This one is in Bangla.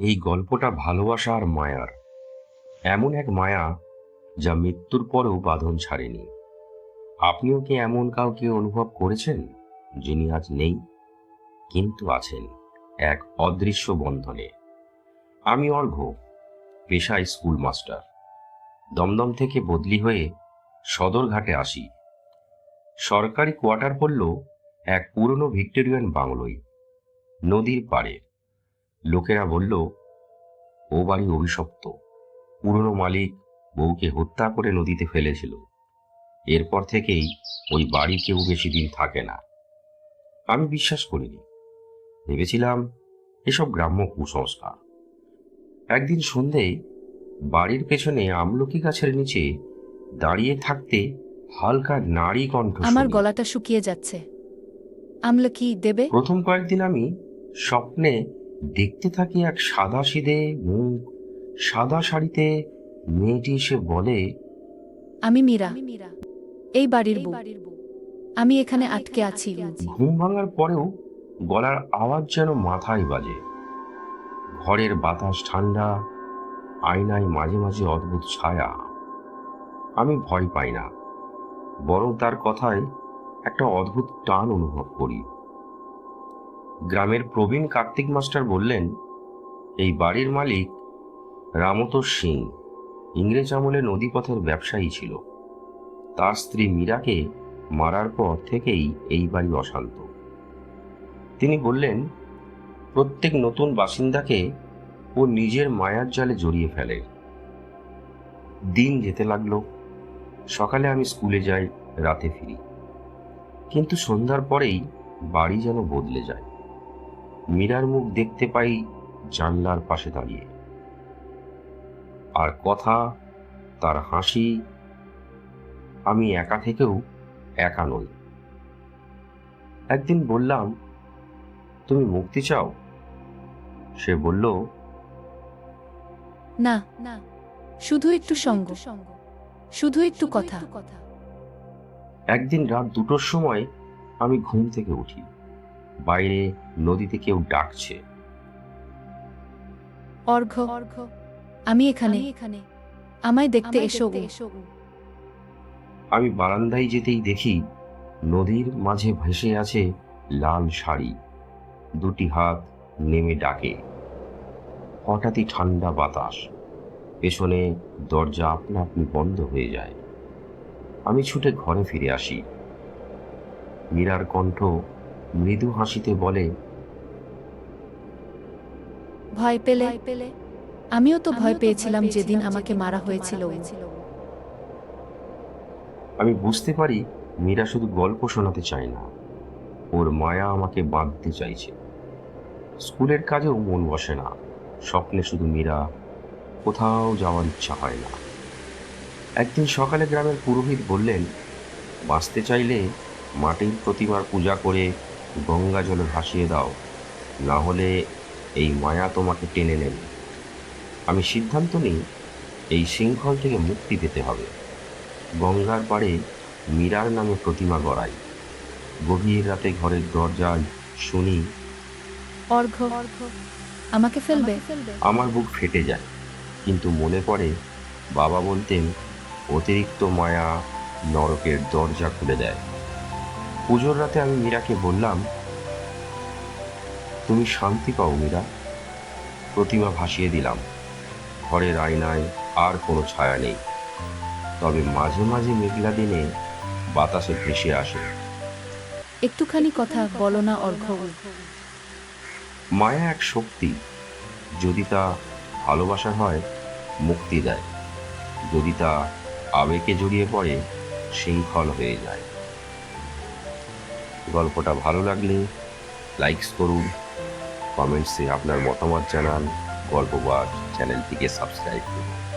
এই গল্পটা ভালোবাসা আর মায়ার। এমন এক মায়া যা মৃত্যুর পরেও বাঁধন ছাড়েনি। আপনিও কি এমন কাউকে অনুভব করেছেন, যিনি আজ নেই, কিন্তু আছেন এক অদৃশ্য বন্ধনে? আমি অর্ঘ পেশায় স্কুল মাস্টার। দমদম থেকে বদলি হয়ে সদরঘাটে আসি। সরকারি কোয়ার্টার পড়ল এক পুরনো ভিক্টোরিয়ান বাংলোয়, নদীর পাড়ে। লোকেরা বলল ও বাড়ি অভিশপ্ত। পুরনো মালিক বউকে হত্যা করে নদীতে ফেলেছিল। এরপর থেকেই ওই বাড়ি কেউ বেশি দিন থাকে না। আমি বিশ্বাস করিনি। ভেবেছিলাম এসব গ্রাম্য কুসংস্কার। একদিন সন্ধেয় বাড়ির পেছনে আমলকি গাছের নিচে দাঁড়িয়ে থাকতে হালকা নারী কণ্ঠ আমার গলাটা শুকিয়ে যাচ্ছে। আমলকি দেবে? প্রথম কয়েকদিন আমি স্বপ্নে দেখতে থাকি এক সাদা সিধে মুখ সাদা শাড়িতে মেয়েটি এসে বলে আমি মীরা এই বাড়ির বউ। আমি এখানে আটকে আছি। ঘুম ভাঙার পরেও গলার আওয়াজ যেন মাথায় বাজে। ঘরের বাতাস ঠান্ডা আয়নায় মাঝে মাঝে অদ্ভুত ছায়া। আমি ভয় পাই না বরং তার কথায় একটা অদ্ভুত টান অনুভব করি। গ্রামের প্রবীণ কার্তিক মাস্টার বললেন, এই বাড়ির মালিক রামতোষ সিং। ইংরেজ আমলে নদীপথের ব্যবসায়ী ছিল। তার স্ত্রী মীরাকে মারার পর থেকেই এই বাড়ি অশান্ত। তিনি বললেন, প্রত্যেক নতুন বাসিন্দাকে ও নিজের মায়ার জালে জড়িয়ে ফেলে। দিন যেতে লাগল। সকালে আমি স্কুলে যাই, রাতে ফিরি। কিন্তু সন্ধ্যার পরেই বাড়ি যেন বদলে যায়। মীরার মুখ দেখতে পাই জানলার পাশে দাঁড়িয়ে। আর কথা তার হাসি আমি একা থেকেও একা নই। একদিন বললাম তুমি মুক্তি চাও? সে বলল না না শুধু একটু সঙ্গ। শুধু একটু কথা। একদিন রাত দুটোর সময় আমি ঘুম থেকে উঠি। বাইরে নদীতে কেউ ডাকছে। অর্ঘ আমি এখানে। এখানে। আমায় দেখতে এসো ও। আমি বারান্দায় যেতেই দেখি নদীর মাঝে ভেসে আছে লাল শাড়ি। দুটি হাত নেমে ডাকে। হঠাৎই ঠান্ডা বাতাস। পেছনে দরজা আপনা আপনি বন্ধ হয়ে যায়। আমি ছুটে ঘরে ফিরে আসি। মীরার কণ্ঠ মৃদু হাসিতে বলে ভয় পেলে? পেলে। আমিও তো ভয় পেয়েছিলাম যেদিন আমাকে মারা হয়েছিল। আমি বুঝতে পারি মীরা শুধু গল্প শোনাতে চায় না ওর মায়া আমাকে বাঁধতে চাইছে। স্কুলের কাজেও মন বসে না স্বপ্নে শুধু মীরা কোথাও যাওয়ার ইচ্ছা হয় না। একদিন সকালে গ্রামের পুরোহিত বললেন বাঁচতে চাইলে মাটির প্রতিমার পূজা করে গঙ্গা জলে ভাসিয়ে দাও না হলে এই মায়া তোমাকে টেনে নেবে। আমি সিদ্ধান্ত নিই এই শৃঙ্খল থেকে মুক্তি পেতে হবে। গঙ্গার পাড়ে মীরার নামে প্রতিমা গড়াই। গভীর রাতে ঘরের দরজায় শুনি অর্ঘ আমাকে ফেলবে? আমার বুক ফেটে যায় কিন্তু মনে পড়ে বাবা বলতেন অতিরিক্ত মায়া নরকের দরজা খুলে দেয়। পুজোর রাতে আমি মীরাকে বললাম তুমি শান্তি পাও মীরা? প্রতিমা ভাসিয়ে দিলাম। ঘরের আয়নায় আর কোনো ছায়া নেই। তবে মাঝে মাঝে মেঘলা দিনে বাতাসে ভেসে আসে। একটুখানি কথা বলো না অর্ঘ মায়া এক শক্তি যদি তা ভালোবাসা হয় মুক্তি দেয়। যদি তা আবেগে জড়িয়ে পড়ে শৃঙ্খল হয়ে যায়। গল্পটা ভালো লাগলে লাইকস করুন কমেন্টসে আপনার মতামত জানান গল্পবার চ্যানেলটিকে সাবস্ক্রাইব করুন।